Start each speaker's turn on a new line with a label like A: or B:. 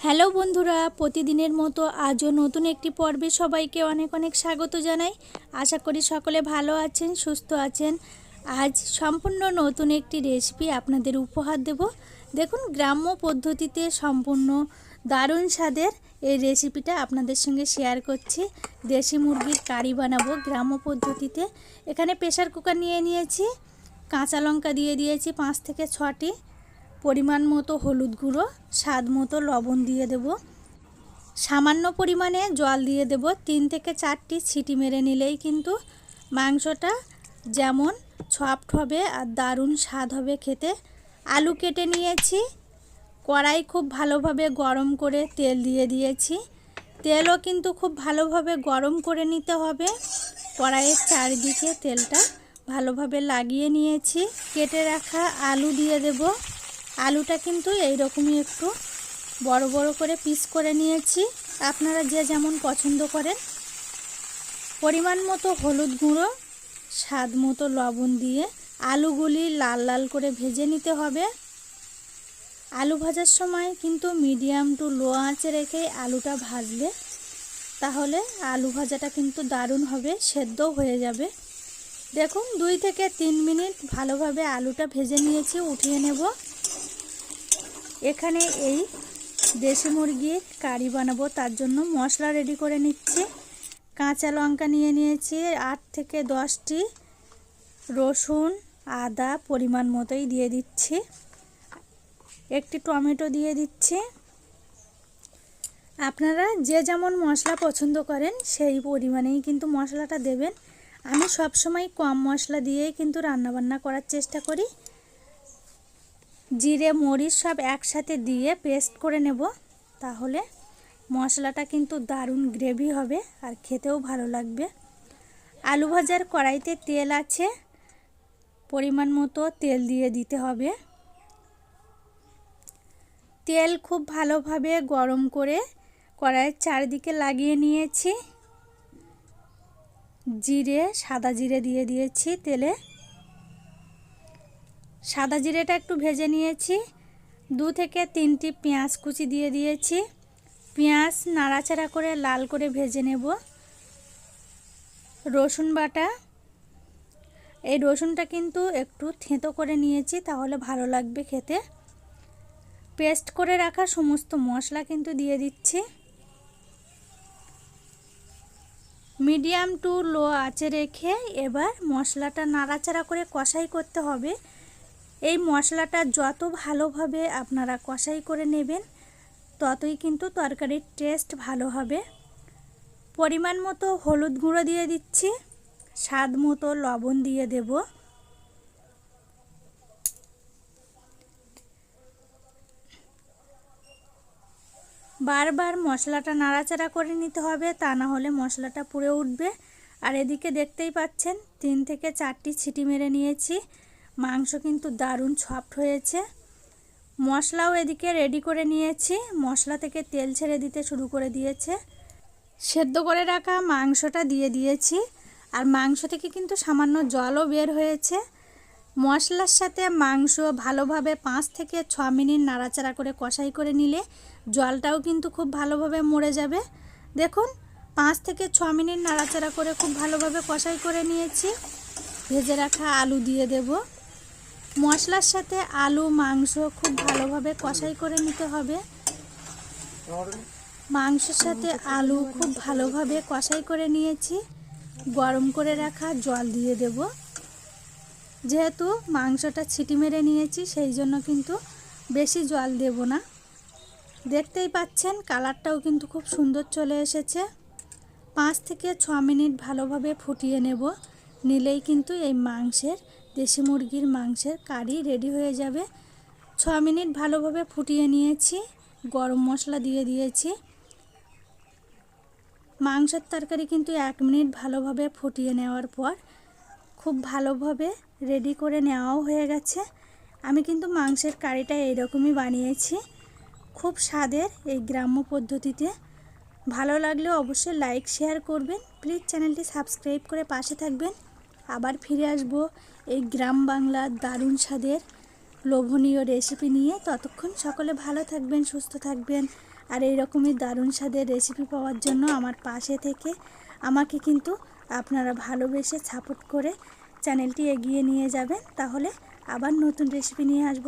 A: Hello বন্ধুরা, প্রতিদিনের মতো আজও নতুন একটি পর্বে সবাইকে অনেক অনেক স্বাগত জানাই। আশা করি সকলে ভালো আছেন, সুস্থ আছেন। আজ সম্পূর্ণ নতুন একটি রেসিপি আপনাদের উপহার দেব। দেখুন, গ্রাম্য পদ্ধতিতে সম্পূর্ণ দারুণ স্বাদের এই রেসিপিটা আপনাদের সঙ্গে শেয়ার করছি। দেশি মুরগির কারি বানাবো গ্রাম্য পদ্ধতিতে। এখানে প্রেশার কুকার নিয়ে নিয়েছি, কাঁচা লঙ্কা দিয়ে দিয়েছি পাঁচ থেকে ছটি। পরিমাণ মতো হলুদ গুঁড়ো, স্বাদ মতো লবণ দিয়ে দেব। সামান্য পরিমাণে জল দিয়ে দেব। তিন থেকে চারটি ছিটি মেরে নিলেই কিন্তু মাংসটা যেমন সফট হবে আর দারুণ স্বাদ হবে খেতে। আলু কেটে নিয়েছি, কড়াই খুব ভালোভাবে গরম করে তেল দিয়ে দিয়েছি। তেলও কিন্তু খুব ভালোভাবে গরম করে নিতে হবে। কড়াইয়ের চারিদিকে তেলটা ভালোভাবে লাগিয়ে নিয়েছি। কেটে রাখা আলু দিয়ে দেবো। আলুটা কিন্তু এই রকমই একটু বড় বড় করে পিস করে নিয়েছি। আপনারা যে যেমন পছন্দ করেন। পরিমাণ মতো হলুদ গুঁড়ো, স্বাদ মতো লবণ দিয়ে আলুগুলি লাল লাল করে ভেজে নিতে হবে। আলু ভাজার সময় কিন্তু মিডিয়াম টু লো আঁচে রেখে আলুটা ভাজলে তাহলে আলু ভাজাটা কিন্তু দারুণ হবে সেদ্ধ হয়ে যাবে। দেখুন, দুই থেকে তিন মিনিট ভালোভাবে আলুটা ভেজে নিয়েছি, উঠিয়ে নেব। এখানে এই দেশি মুরগির কারি বানাবো, তার জন্য মশলা রেডি করে নিচ্ছি। কাঁচা লঙ্কা নিয়ে নিয়েছি, আট থেকে দশটি রসুন, আদা পরিমাণ মতোই দিয়ে দিচ্ছি। একটি টমেটো দিয়ে দিচ্ছি। আপনারা যে যেমন মশলা পছন্দ করেন, সেই পরিমাণেই কিন্তু মশলাটা দেবেন। আমি সবসময় কম মশলা দিয়েই কিন্তু রান্নাবান্না করার চেষ্টা করি। জিরে, মরিচ সব একসাথে দিয়ে পেস্ট করে নেব। তাহলে মশলাটা কিন্তু দারুণ গ্রেভি হবে আর খেতেও ভালো লাগবে। আলু ভাজার কড়াইতে তেল আছে, পরিমাণ মতো তেল দিয়ে দিতে হবে। তেল খুব ভালোভাবে গরম করে কড়াইয়ের চারিদিকে লাগিয়ে নিয়েছি। জিরে, সাদা জিরে দিয়ে দিয়েছি তেলে। সাদা জিরেটা একটু ভেজে নিয়েছি। দু থেকে তিনটি পেঁয়াজ কুচি দিয়ে দিয়েছি। পেঁয়াজ নাড়াচাড়া করে লাল করে ভেজে নেব। রসুন বাটা। এই রসুনটা কিন্তু একটু থেঁতো করে নিয়েছি, তাহলে ভালো লাগবে খেতে। পেস্ট করে রাখা সমস্ত মশলা কিন্তু দিয়ে দিচ্ছি। মিডিয়াম টু লো আঁচে রেখে এবার মশলাটা নাড়াচাড়া করে কষাই করতে হবে। এই মশলাটা যত ভালোভাবে আপনারা কষাই করে নেবেন, ততই কিন্তু তরকারির টেস্ট ভালো হবে। পরিমাণ মতো হলুদ গুঁড়ো দিয়ে দিচ্ছি, স্বাদ মতো লবণ দিয়ে দেব। বারবার মশলাটা নাড়াচাড়া করে নিতে হবে, তা না হলে মশলাটা পুড়ে উঠবে। আর এদিকে দেখতেই পাচ্ছেন, তিন থেকে চারটি ছিটি মেরে নিয়েছি। মাংস কিন্তু দারুণ সফট হয়েছে। মশলাও এদিকে রেডি করে নিয়েছি। মশলা থেকে তেল ছেড়ে দিতে শুরু করে দিয়েছে। সেদ্ধ করে রাখা মাংসটা দিয়ে দিয়েছি। আর মাংস থেকে কিন্তু সামান্য জলও বের হয়েছে। মশলার সাথে মাংস ভালোভাবে পাঁচ থেকে ছ মিনিট নাড়াচাড়া করে কষাই করে নিলে জলটাও কিন্তু খুব ভালোভাবে মরে যাবে। দেখুন, পাঁচ থেকে ছ মিনিট নাড়াচাড়া করে খুব ভালোভাবে কষাই করে নিয়েছি। ভেজে রাখা আলু দিয়ে দেবো। মশলার সাথে আলু, মাংস খুব ভালোভাবে কষাই করে নিতে হবে। মাংসের সাথে আলু খুব ভালোভাবে কষাই করে নিয়েছি। গরম করে রাখা জল দিয়ে দেব। যেহেতু মাংসটা ছিটি মেরে নিয়েছি, সেই জন্য কিন্তু বেশি জল দেব না। দেখতেই পাচ্ছেন, কালারটাও কিন্তু খুব সুন্দর চলে এসেছে। পাঁচ থেকে ছ মিনিট ভালোভাবে ফুটিয়ে নেব। নিলেই কিন্তু এই মাংসের, দেশি মুরগির মাংসের কারি রেডি হয়ে যাবে। ছ মিনিট ভালোভাবে ফুটিয়ে নিয়েছি, গরম মশলা দিয়ে দিয়েছি। মাংসের তরকারি কিন্তু এক মিনিট ভালোভাবে ফুটিয়ে নেওয়ার পর খুব ভালোভাবে রেডি করে নেওয়াও হয়ে গেছে। আমি কিন্তু মাংসের কারিটা এইরকমই বানিয়েছি, খুব স্বাদের এই গ্রাম্য পদ্ধতিতে। ভালো লাগলে অবশ্যই লাইক শেয়ার করবেন। প্লিজ চ্যানেলটি সাবস্ক্রাইব করে পাশে থাকবেন। আবার ফিরে আসব এই গ্রাম বাংলার দারুণ স্বাদের লোভনীয় রেসিপি নিয়ে। ততক্ষণ সকলে ভালো থাকবেন, সুস্থ থাকবেন। আর এই রকমই দারুণ স্বাদের রেসিপি পাওয়ার জন্য আমার পাশে থেকে আমাকে কিন্তু আপনারা ভালোবেসে সাপোর্ট করে চ্যানেলটি এগিয়ে নিয়ে যাবেন। তাহলে আবার নতুন রেসিপি নিয়ে আসব।